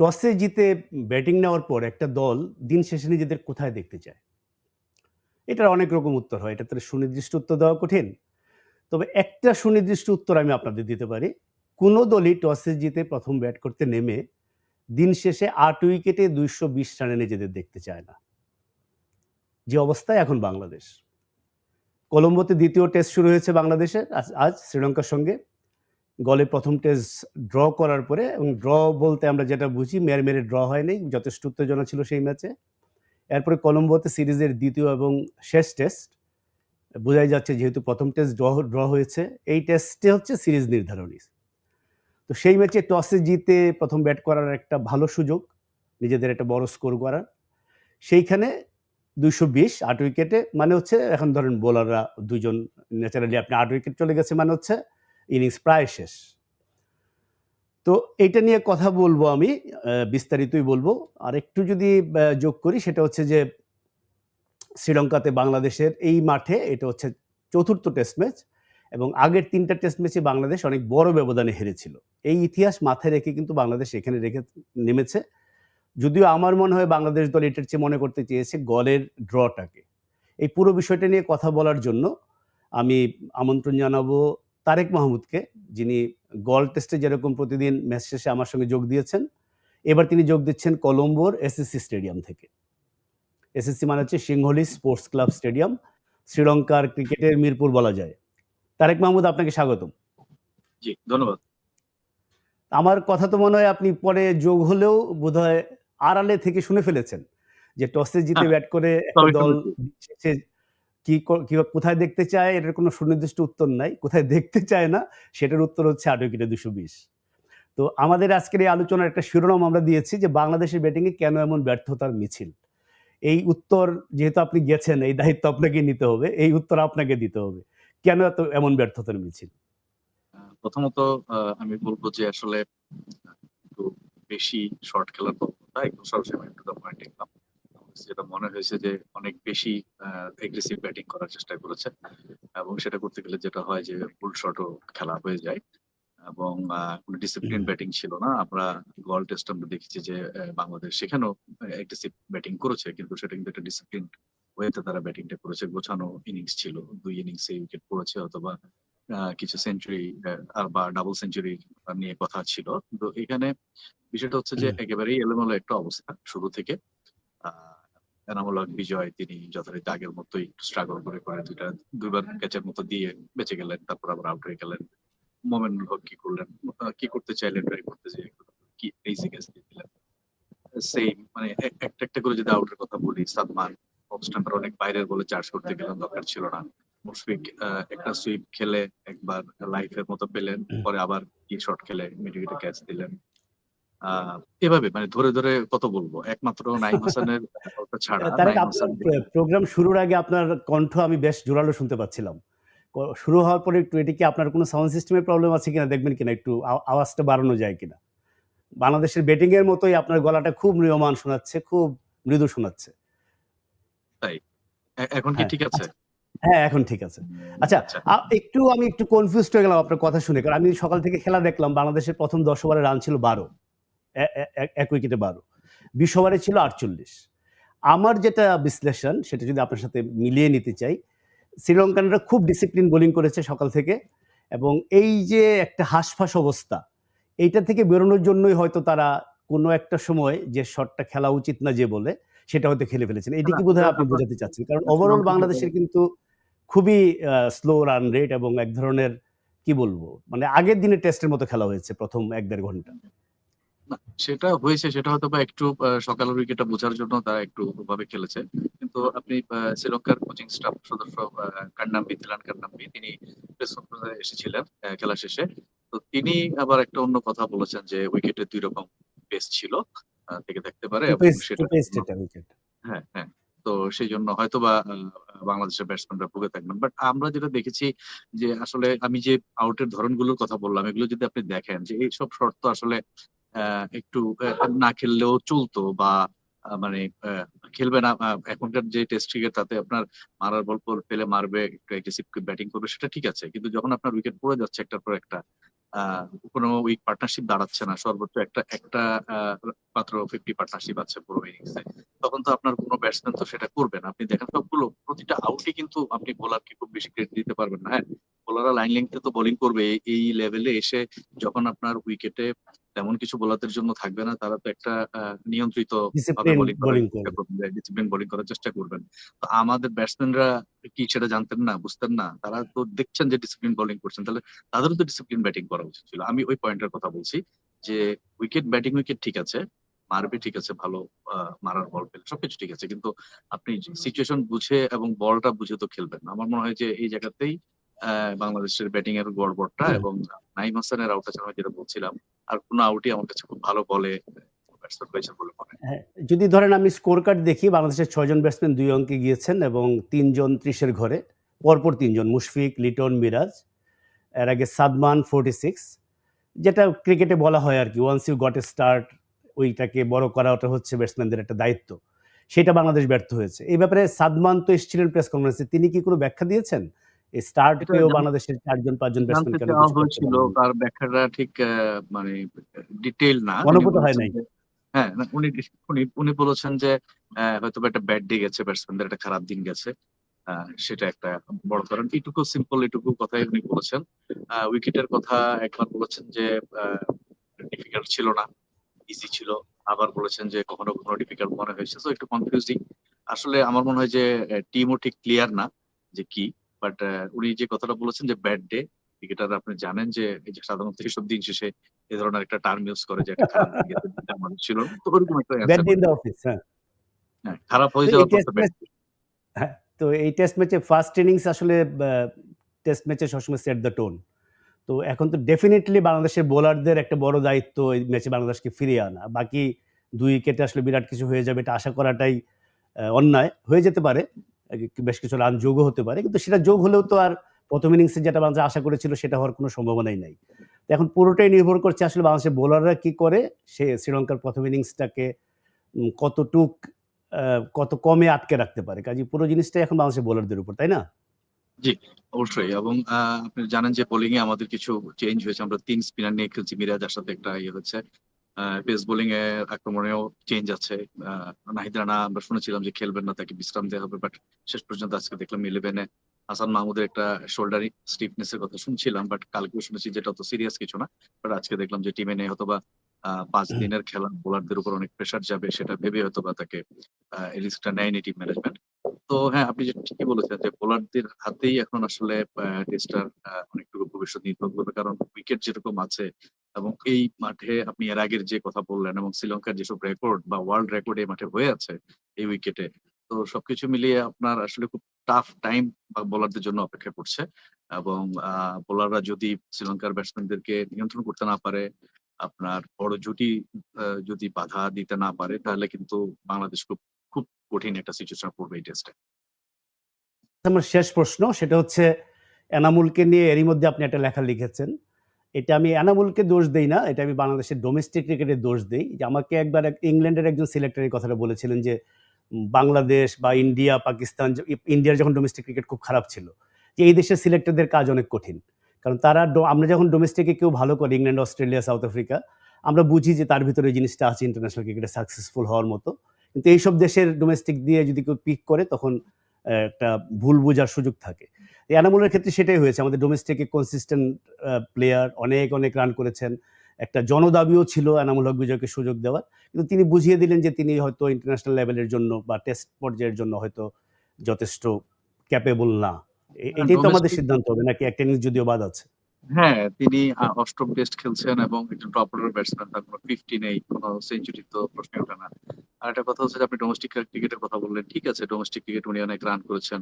টসে জিতে ব্যাটিং নেওয়ার পর একটা দল দিন শেষে নিজেদের কোথায় দেখতে চায়? এটার অনেক রকম উত্তর হয়। এটা তো সুনির্দিষ্ট উত্তর দেওয়া কঠিন। তবে একটা সুনির্দিষ্ট উত্তর আমি আপনাদের দিতে পারি। কোনো দলই টসে জিতে প্রথম ব্যাট করতে নেমে দিন শেষে আট উইকেটে দুইশো বিশ রানে নিজেদের দেখতে চায় না। যে অবস্থায় এখন বাংলাদেশ। কলম্বোতে দ্বিতীয় টেস্ট শুরু হয়েছে বাংলাদেশের। আজ শ্রীলঙ্কার সঙ্গে গলে প্রথম টেস্ট ড্র করার পরে এবং ড্র বলতে আমরা যেটা বুঝি, মেরে মেরে ড্র হয়নি যথেষ্ট উত্তেজনা ছিল সেই ম্যাচে এরপরে কলম্বোতে সিরিজের দ্বিতীয় এবং শেষ টেস্ট বোঝাই যাচ্ছে যেহেতু প্রথম টেস্ট ড্র ড্র হয়েছে, এই টেস্টে হচ্ছে সিরিজ নির্ধারণী। তো সেই ম্যাচে টসে জিতে প্রথম ব্যাট করার একটা ভালো সুযোগ, নিজেদের একটা বড় স্কোর করার। সেইখানে দুইশো বিশ, আট উইকেটে মানে হচ্ছে এখন ধরেন বোলাররা দুজন ন্যাচারালি আপনি আট উইকেট চলে গেছে মানে হচ্ছে ইনিংস প্রায় শেষ। তো এটা নিয়ে কথা বলব আমি বিস্তারিতই বলব। আর একটু যদি যোগ করি, সেটা হচ্ছে যে শ্রীলঙ্কাতে বাংলাদেশের এই মাঠে এটা হচ্ছে চতুর্থ টেস্ট ম্যাচ এবং আগের তিনটা টেস্ট ম্যাচে বাংলাদেশ অনেক বড় ব্যবধানে হেরেছিল। এই ইতিহাস মাথায় রেখে কিন্তু বাংলাদেশ এখানে রেখে নেমেছে। যদিও আমার মনে হয় বাংলাদেশ দল এটার চেয়ে মনে করতে চেয়েছে গলের ড্রটাকে। এই পুরো বিষয়টা নিয়ে কথা বলার জন্য আমি আমন্ত্রণ জানাব তারেক মাহমুদকে যিনি গল টেস্টে যেরকম প্রতিদিন ম্যাচ শেষে আমার সঙ্গে যোগ দিয়েছেন এবার তিনি যোগ দিচ্ছেন কলম্বোর এসএসসি স্টেডিয়াম থেকে। এসএসসি মানে হচ্ছে সিংহলি স্পোর্টস ক্লাব স্টেডিয়াম শ্রীলঙ্কার ক্রিকেটের মিরপুর বলা যায়। তারেক মাহমুদ আপনাকে স্বাগতম। জি ধন্যবাদ। আমার কথা তো মনে হয় আপনি পরে যোগ হলেও বোধহয় আড়ালে থেকে শুনে ফেলেছেন যে টসে জিতে ব্যাট করে দল কি কোথায় দেখতে চায়, এটার কোনো সুনির্দিষ্ট উত্তর নাই। কোথায় দেখতে চায় না, সেটার উত্তর হচ্ছে আট উইকেটে দুশো বিশ। তো আমাদের আজকের এই আলোচনার একটা শিরোনাম আমরা দিয়েছি যে বাংলাদেশের ব্যাটিংয়ে কেন এমন ব্যর্থতার মিছিল? এই উত্তর যেহেতু আপনি গেছেন, এই দায়িত্ব আপনাকে নিতে হবে, এই উত্তর আপনাকে দিতে হবে। কেন এত, এমন ব্যর্থতার মিছিল? প্রথমত আমি বলব যে আসলে একটু বেশি শর্ট খেলার প্রবণতা একদম সরাসরি একটু পয়েন্ট দেখলাম। যেটা মনে হয়েছে যে অনেক বেশি এগ্রেসিভ ব্যাটিং করার চেষ্টা করেছে। এবং সেটা করতে গেলে যেটা হয় যে ফুল শটও খেলা হয়ে যায়। এবং কোনো ডিসিপ্লিন ব্যাটিং ছিল না। আমরা গল টেস্ট আমরা দেখেছি যে বাংলাদেশ সেখানেও এগ্রেসিভ ব্যাটিং করেছে। কিন্তু সেটা কিন্তু একটা ডিসিপ্লিন ওয়েতে তারা ব্যাটিংটা করেছে। গোছানো ইনিংস ছিল। দুই ইনিংসে উইকেট পড়েছে অথবা আহ, কিছু সেঞ্চুরি আর বা ডাবল সেঞ্চুরি নিয়ে কথা ছিল। তো এখানে বিষয়টা হচ্ছে যে একেবারেই এলোমেলো একটা অবস্থা শুরু থেকে। এনামুল হক বিজয় তিনি যথারীতি আগের মতোই স্ট্রাগল করে করে দুইটা দুইবার ক্যাচের মতো দিয়ে বেঁচে গেলেন তারপর আবার আউট হয়ে গেলেন। মোমেনুল হক কি করলেন? কি করতে চাইলেন? ট্রাই করতে যে কি ক্যাচ দিয়ে দিলেন? সেম মানে একটা একটা করে যদি আউটের কথা বলি সাদমান অফ স্টাম্পার অনেক বাইরের বলে চার্জ করতে গেলেন দরকার ছিল না। মুশফিক একটা সুইপ খেলে একবার লাইফের মতো পেলেন পরে আবার কি শট খেলে মিডিউটে ক্যাচ দিলেন। এভাবে মানে ধরে ধরে কত বলব? একমাত্র নাইম হাসানের ছাড়া প্রোগ্রাম শুরুর আগে আপনার কণ্ঠ আমি বেশ জোরালো শুনতে পাচ্ছিলাম। শুরু হওয়ার পরে একটু এটি কি আপনার কোনো সাউন্ড সিস্টেমের প্রবলেম আছে কিনা দেখবেন কিনা? একটু আওয়াজটা বাড়ানো যায় কিনা? বাংলাদেশের ব্যাটিং এর মতোই আপনার গলাটা খুব নিয়মান শোনাচ্ছে খুব মৃদু শোনাচ্ছে। তাই? এখন কি হ্যাঁ, ঠিক আছে? হ্যাঁ এখন ঠিক আছে। আচ্ছা আচ্ছা। একটু আমি একটু কনফিউজ হয়ে গেলাম আপনার কথা শুনে কারণ আমি সকাল থেকে খেলা দেখলাম বাংলাদেশের প্রথম দশ ওভারে রান ছিল বারো। এক উইকেটে বারো। বিশ ওভারে ছিল আটচল্লিশ। আমার যেটা বিশ্লেষণ সেটা যদি আপনার সাথে মিলিয়ে নিতে চাই শ্রীলঙ্কানরা খুব ডিসিপ্লিন বোলিং করেছে সকাল থেকে এবং এই যে একটা হাঁসফাঁস অবস্থা এইটা থেকে বেরোনোর জন্যই হয়তো তারা কোনো একটা সময় যে শটটা খেলা উচিত না যে বলে সেটা হয়তো খেলে ফেলেছেন। এটি কি বোধহয় আপনি বোঝাতে চাচ্ছেন? কারণ ওভারঅল বাংলাদেশের কিন্তু খুবই স্লো রান রেট এবং এক ধরনের কি বলব মানে আগের দিনে টেস্টের মতো খেলা হয়েছে প্রথম এক দেড় ঘণ্টা। না, সেটা হয়েছে সেটা হয়তো বা একটু সকালের উইকেটটা বোঝার জন্য তারা একটু ভাবে খেলেছে। কিন্তু আপনি শ্রীলঙ্কার কোচিং স্টাফ সদস্য কান্নাম্বি দিলান কান্নাম্বি তিনি প্রেস কনফারেন্সে এসেছিলেন খেলা শেষে। তো তিনি আবার একটা অন্য কথা বলেছেন যে উইকেটে দুই রকম পেস ছিল থেকে থাকতে পারে সেটা হ্যাঁ হ্যাঁ। তো সেই জন্য হয়তো বা বাংলাদেশের ব্যাটসম্যানরা ভুগে থাকবেন। বাট আমরা যেটা দেখেছি যে আসলে আমি যে আউটের ধরনগুলোর কথা বললাম এগুলো যদি আপনি দেখেন যে এইসব শর্ত আসলে একটু না খেললেও চলতো বা মানে খেলবে না এখনকার যে টেস্ট ক্রিকেট, তাতে আপনার মারার বল পর, পেলে মারবে, একটু অ্যাগ্রেসিভ ব্যাটিং করবে, সেটা ঠিক আছে। কিন্তু যখন আপনার উইকেট পড়ে যাচ্ছে একটার পর একটা কোনো উইক পার্টনারশিপ দাঁড়াচ্ছে না, সর্বোচ্চ একটা একটা মাত্র ফিফটি পার্টনারশিপ আছে পুরো ইনিংসে তখন তো আপনার কোনো ব্যাটসম্যান তো সেটা করবে না। আপনি দেখেন সবগুলো, প্রতিটা আউটে কিন্তু আপনি বোলারকে খুব বেশি ক্রেডিট দিতে পারবেন না হ্যাঁ? বোলাররা লাইন লেংথে তো বোলিং করবে, এই লেভেলে এসে যখন আপনার উইকেটে তেমন কিছু বোলারদের জন্য থাকবে না। তারা তো একটা নিয়ন্ত্রিত ডিসিপ্লিন বোলিং করার চেষ্টা করবেন। তো আমাদের ব্যাটসম্যানরা কি সেটা জানতেন না বুঝতেন না? তারা তো দেখছেন যে ডিসিপ্লিন বোলিং করছেন। তাহলে তাদেরও তো ডিসিপ্লিন ব্যাটিং করা উচিত ছিল। আমি ওই পয়েন্টের কথা বলছি যে উইকেট ব্যাটিং উইকেট ঠিক আছে মারবে ঠিক আছে ভালো আহ, মারার বল পেলে সবকিছু ঠিক আছে। কিন্তু আপনি সিচুয়েশন বুঝে এবং বলটা বুঝে তো খেলবেন আমার মনে হয় যে এই জায়গাতেই বাংলাদেশের ব্যাটিং এর গড়বড়টা এবং নাইম হাসানের আউট আছে আমি যেটা বলছিলাম আর কোনো আউটই আমার কাছে খুব ভালো বলে। হ্যাঁ, যদি ধরেন আমি স্কোর কার্ড দেখি বাংলাদেশের ছয়জন ব্যাটসম্যান দুই অঙ্কে গিয়েছেন এবং তিনজন ত্রিশের ঘরে পরপর তিনজন মুশফিক লিটন মিরাজ এর আগে সাদমান ফোর্টি সিক্স যেটা ক্রিকেটে বলা হয় আর কি once you got a start ওইটাকে বড় করা ওটা হচ্ছে ব্যাটসম্যানদের একটা দায়িত্ব। সেটা বাংলাদেশ ব্যর্থ হয়েছে। এই ব্যাপারে সাদমান তো এসেছিলেন প্রেস কনফারেন্সে তিনি কি কোনো ব্যাখ্যা দিয়েছেন? এই স্টার্ট পেয়েও বাংলাদেশের চারজন পাঁচজন ব্যাটসম্যান কেন হয়েছিল তার ব্যাখ্যাটা ঠিক মানে ডিটেইল না। গণপূর্ত হয় নাই। হ্যাঁ উনি উনি উনি বলেছেন যে হয়তো একটা ব্যাড ডে গেছে ব্যাটসম্যানদের একটা খারাপ দিন গেছে। সেটা একটা বড় কারণ। এটুকু সিম্পল এটুকু কথাই উনি বলেছেন। উইকেটের কথা একবার বলেছেন যে ডিফিকাল্ট ছিল না ইজি ছিল। আবার বলেছেন যে কখনো কখনো ডিফিকাল্ট মনে হয়েছে। তো একটু কনফিউজিং আসলে আমার মনে হয় যে টিমও ঠিক ক্লিয়ার না যে কি। বাট উনি যে কথাটা বলেছেন যে ব্যাড ডে ক্রিকেটার আপনি জানেন যে এই যে সাধারণত এইসব দিন শেষে এই ধরনের একটা টার্ম ইউজ করে যে একটা আমাদের ছিল তো ওরকম একটা answer ইন দ্য অফিস হ্যাঁ। খারাপ হয়ে যাওয়ার তো হ্যাঁ তো এই টেস্ট ম্যাচে ফার্স্ট ইনিংস আসলে টেস্ট ম্যাচে সবসময় সেট দ্য টোন তো এখন তো ডেফিনেটলি বাংলাদেশের বোলারদের একটা বড় দায়িত্ব এই ম্যাচে বাংলাদেশকে ফিরিয়ে আনা। বাকি দুই উইকেটে আসলে বিরাট কিছু হয়ে যাবে এটা আশা করাটাই অন্যায়। হয়ে যেতে পারে বেশ কিছু রান যোগও হতে পারে, কিন্তু সেটা যোগ হলেও তো আর প্রথম ইনিংসে যেটা বাংলাদেশ আশা করেছিল সেটা হওয়ার কোনো সম্ভাবনাই নাই। এখন পুরোটাই নির্ভর করছে আসলে বাংলাদেশের বোলাররা কি করে, সে শ্রীলঙ্কার প্রথম ইনিংসটাকে কতটুক কত কমে আটকে রাখতে পারে? কাজে পুরো জিনিসটাই এখন বাংলাদেশের বোলারদের উপর, তাই না? জি, অবশ্যই। এবং আপনি জানেন যে বোলিং এ আমাদের কিছু চেঞ্জ হয়েছে। আমরা তিন স্পিনার নিয়ে খেলছি। মিরাজের সাথে একটা ইয়ে হচ্ছে। পেস বোলিং এর আক্রমণেও চেঞ্জ আছে। নাহিদ রানা আমরা শুনেছিলাম যে খেলবেন না তাকে বিশ্রাম দেওয়া হবে বাট শেষ পর্যন্ত আজকে দেখলাম ইলেভেনে হাসান মাহমুদের একটা শোল্ডার স্টিফনেস এর কথা শুনছিলাম বাট কালকেও শুনেছি যেটা অত সিরিয়াস কিছু না বাট আজকে দেখলাম যে টিমে নেই হয়তো বা পাঁচ দিনের খেলা বোলারদের উপর অনেক প্রেশার যাবে সেটা ভেবে হয়তো বা তাকে রিস্কটা নেয়নি টিম ম্যানেজমেন্ট তো হ্যাঁ আপনি যে ঠিকই বলেছেন যে বোলারদের হাতেই এখন আসলে টেস্টার অনেকটুকু ভবিষ্যৎ নির্ভর করবে কারণ উইকেট যেরকম আছে এবং এই মাঠে আপনি এর আগের যে কথা বললেন এবং শ্রীলঙ্কার যেসব রেকর্ড বা ওয়ার্ল্ড রেকর্ড এই মাঠে হয়ে আছে, এই উইকেটে তো সবকিছু মিলিয়ে আপনার আসলে খুব টাফ টাইম বা বোলারদের জন্য অপেক্ষা করছে। এবং বোলাররা যদি শ্রীলঙ্কার ব্যাটসম্যানদেরকে নিয়ন্ত্রণ করতে না পারে, আপনার বড় জুটি যদি বাধা দিতে না পারে, তাহলে কিন্তু বাংলাদেশ খুব খুব কঠিন একটা সিচুয়েশন পড়বে এই টেস্টে আমার শেষ প্রশ্ন, সেটা হচ্ছে, এনামুলকে নিয়ে এরই মধ্যে আপনি একটা লেখা লিখেছেন। এটা আমি এনামুলকে দোষ দেই না, এটা আমি বাংলাদেশের ডোমেস্টিক ক্রিকেটের দোষ দেই। যে আমাকে একবার ইংল্যান্ডের একজন সিলেক্টর এই কথাটা বলেছিলেন যে বাংলাদেশ বা ইন্ডিয়া, পাকিস্তান ইন্ডিয়ার যখন ডোমেস্টিক ক্রিকেট খুব খারাপ ছিল, যে এই দেশের সিলেক্টরদের কাজ অনেক কঠিন। কারণ তারা আমরা যখন ডোমেস্টিকে কেউ ভালো করে, ইংল্যান্ড, অস্ট্রেলিয়া, সাউথ আফ্রিকা, আমরা বুঝি যে তার ভিতরে জিনিসটা আছে ইন্টারন্যাশনাল ক্রিকেটে সাকসেসফুল হওয়ার মতো। কিন্তু এইসব দেশের ডোমেস্টিক দিয়ে যদি কেউ পিক করে, তখন একটা ভুল বোঝার সুযোগ থাকে। এই অ্যানামুলের ক্ষেত্রে সেটাই হয়েছে। আমাদের ডোমেস্টিকে কনসিস্টেন্ট প্লেয়ার অনেক অনেক রান করেছেন। একটা জনদাবিও ছিল এনামুল হক বিজয়কে সুযোগ দেওয়ার। কিন্তু তিনি বুঝিয়ে দিলেন যে তিনি হয়তো ইন্টারন্যাশনাল লেভেলের জন্য বা টেস্ট পর্যায়ের জন্য হয়তো যথেষ্ট ক্যাপেবল না। এটাই তো আমাদের সিদ্ধান্ত হবে। নাকি একটা নিউজ যদিও বাদ আছে? হ্যাঁ তিনি অষ্টম টেস্ট খেলছেন এবং একজন টপ অর্ডার ব্যাটসম্যান তার কোনো ফিফটি নেই, কোনো সেঞ্চুরি তো প্রশ্ন ওঠে না। আর একটা কথা হচ্ছে আপনি ডোমেস্টিক ক্রিকেটের কথা বললেন, ঠিক আছে ডোমেস্টিক ক্রিকেট উনি অনেক রান করেছেন,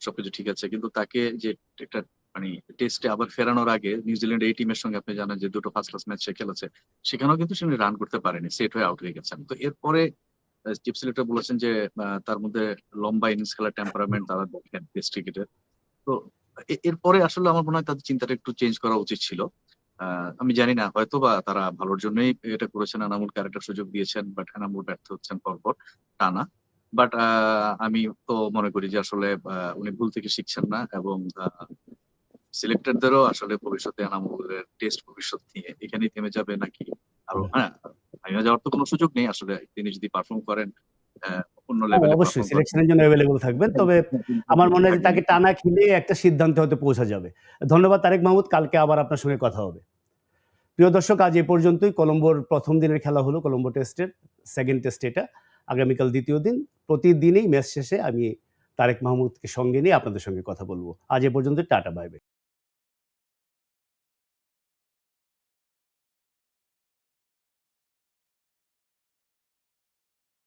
সবকিছু ঠিক আছে, কিন্তু তাকে যে একটা মানে টেস্টে আবার ফেরানোর আগে নিউজিল্যান্ড এই টিমের সঙ্গে আপনি জানেন যে দুটো ফার্স্ট ক্লাস ম্যাচ সে খেলেছে, সেখানেও কিন্তু সে রান করতে পারেনি সেট হয়ে আউট হয়ে গেছেন। তো এরপরে চিফ সিলেক্টর বলেছেন যে তার মধ্যে লম্বা ইনিংস খেলার টেম্পারামেন্ট তারা দেখেন টেস্ট ক্রিকেটের তো এরপরে আসলে আমার মনে হয় তাদের চিন্তাটা একটু চেঞ্জ করা উচিত ছিল। আমি জানি না হয়তো বা তারা ভালোর জন্যই এটা করেছেন এনামুল ক্যারেক্টার সুযোগ দিয়েছেন বাট এনামুল ব্যর্থ হচ্ছেন পরপর টানা বাট আমি তো মনে করি যে আসলে উনি ভুল থেকে শিখছেন না এবং সিলেক্টরদেরও আসলে ভবিষ্যতে এনামুলের টেস্ট ভবিষ্যৎ নিয়ে এখানেই থেমে যাবে নাকি? আরও হ্যাঁ যাওয়ার তো কোনো সুযোগ নেই। আসলে তিনি যদি পারফর্ম করেন অন্য লেভেলে অবশ্যই সিলেকশনের জন্য অ্যাভেলেবল থাকবেন। তবে আমার মনে হয় তাকে টানা খেলে একটা সিদ্ধান্তে হয়তো পৌঁছা যাবে। ধন্যবাদ তারেক মাহমুদ কালকে আবার আপনার সঙ্গে কথা হবে। প্রিয় দর্শক আজ এ পর্যন্তই। কলম্বোর প্রথম দিনের খেলা হলো কলম্বো টেস্টের সেকেন্ড টেস্ট এটা আগামীকাল দ্বিতীয় দিন। প্রতিদিনই ম্যাচ শেষে আমি তারেক মাহমুদকে সঙ্গে নিয়ে আপনাদের সঙ্গে কথা বলব। আজ এ পর্যন্ত টাটা বাইবে